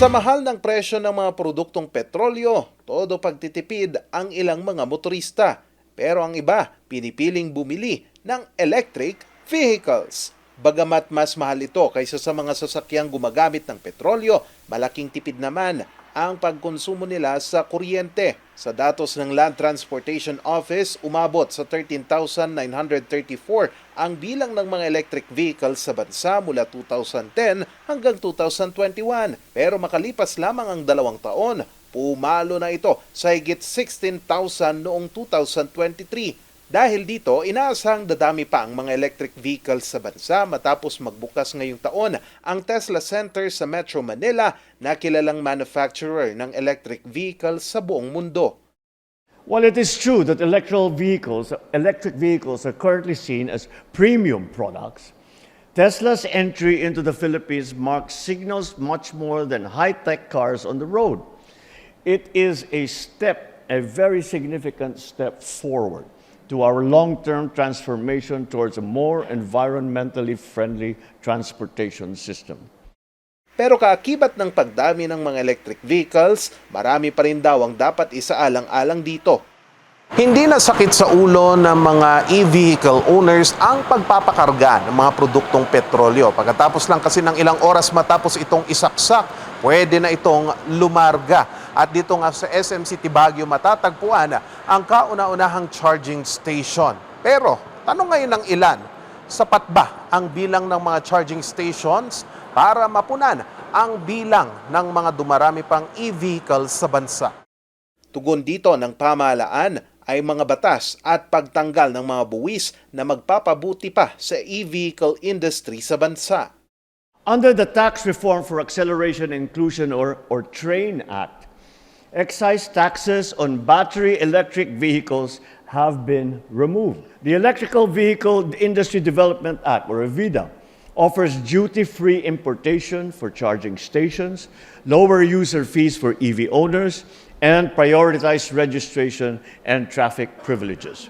Sa mahal ng presyo ng mga produktong petrolyo, todo pagtitipid ang ilang mga motorista. Pero ang iba, pinipiling bumili ng electric vehicles. Bagamat mas mahal ito kaysa sa mga sasakyang gumagamit ng petrolyo, malaking tipid naman ang pagkonsumo nila sa kuryente. Sa datos ng Land Transportation Office, umabot sa 13,934 ang bilang ng mga electric vehicles sa bansa mula 2010 hanggang 2021. Pero makalipas lamang ang dalawang taon, pumalo na ito sa higit 16,000 noong 2023. Dahil dito, inaasahang dadami pa ang mga electric vehicles sa bansa matapos magbukas ngayong taon ang Tesla Center sa Metro Manila na kilalang manufacturer ng electric vehicles sa buong mundo. While it is true that electrical vehicles, electric vehicles are currently seen as premium products, Tesla's entry into the Philippines marks signals much more than high-tech cars on the road. It is a step, a very significant step forward to our long-term transformation towards a more environmentally friendly transportation system. Pero kaakibat ng pagdami ng mga electric vehicles, marami pa rin daw ang dapat isaalang-alang dito. Hindi na sakit sa ulo ng mga e-vehicle owners ang pagpapakarga ng mga produktong petrolyo. Pagkatapos lang kasi ng ilang oras matapos itong isaksak, pwede na itong lumarga. At dito nga sa SM City Baguio matatagpuan ang kauna-unahang charging station. Pero tanong ngayon ng ilan, sapat ba ang bilang ng mga charging stations para mapunan ang bilang ng mga dumarami pang e-vehicles sa bansa? Tugon dito ng pamahalaan ay mga batas at pagtanggal ng mga buwis na magpapabuti pa sa e-vehicle industry sa bansa. Under the Tax Reform for Acceleration and Inclusion or, or TRAIN Act, excise taxes on battery electric vehicles have been removed. The Electrical Vehicle Industry Development Act, or EVIDA, offers duty-free importation for charging stations, lower user fees for EV owners, and prioritized registration and traffic privileges.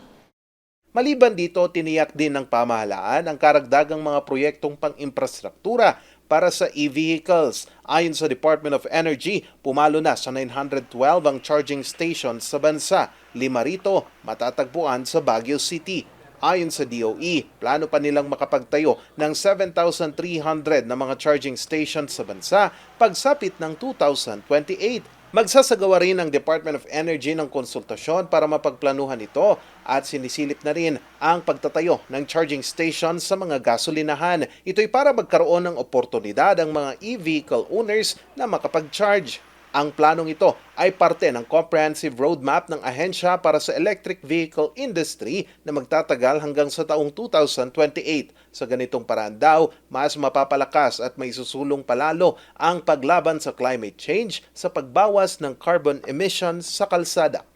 Maliban dito, tiniyak din ng pamahalaan ang karagdagang mga proyektong pang-infrastruktura para sa e-vehicles. Ayon sa Department of Energy, pumalo na sa 912 ang charging stations sa bansa. Lima rito matatagpuan sa Baguio City. Ayon sa DOE, plano pa nilang makapagtayo ng 7,300 na mga charging stations sa bansa pagsapit ng 2028. Magsasagawa rin ang Department of Energy ng konsultasyon para mapagplanuhan ito at sinisilip na rin ang pagtatayo ng charging stations sa mga gasolinahan. Ito'y para magkaroon ng oportunidad ang mga e-vehicle owners na makapag-charge. Ang planong ito ay parte ng comprehensive roadmap ng ahensya para sa electric vehicle industry na magtatagal hanggang sa taong 2028. Sa ganitong paraan daw, mas mapapalakas at may susulong palalo ang paglaban sa climate change sa pagbawas ng carbon emissions sa kalsada.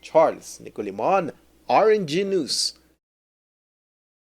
Charles Nicolimon, RNG News.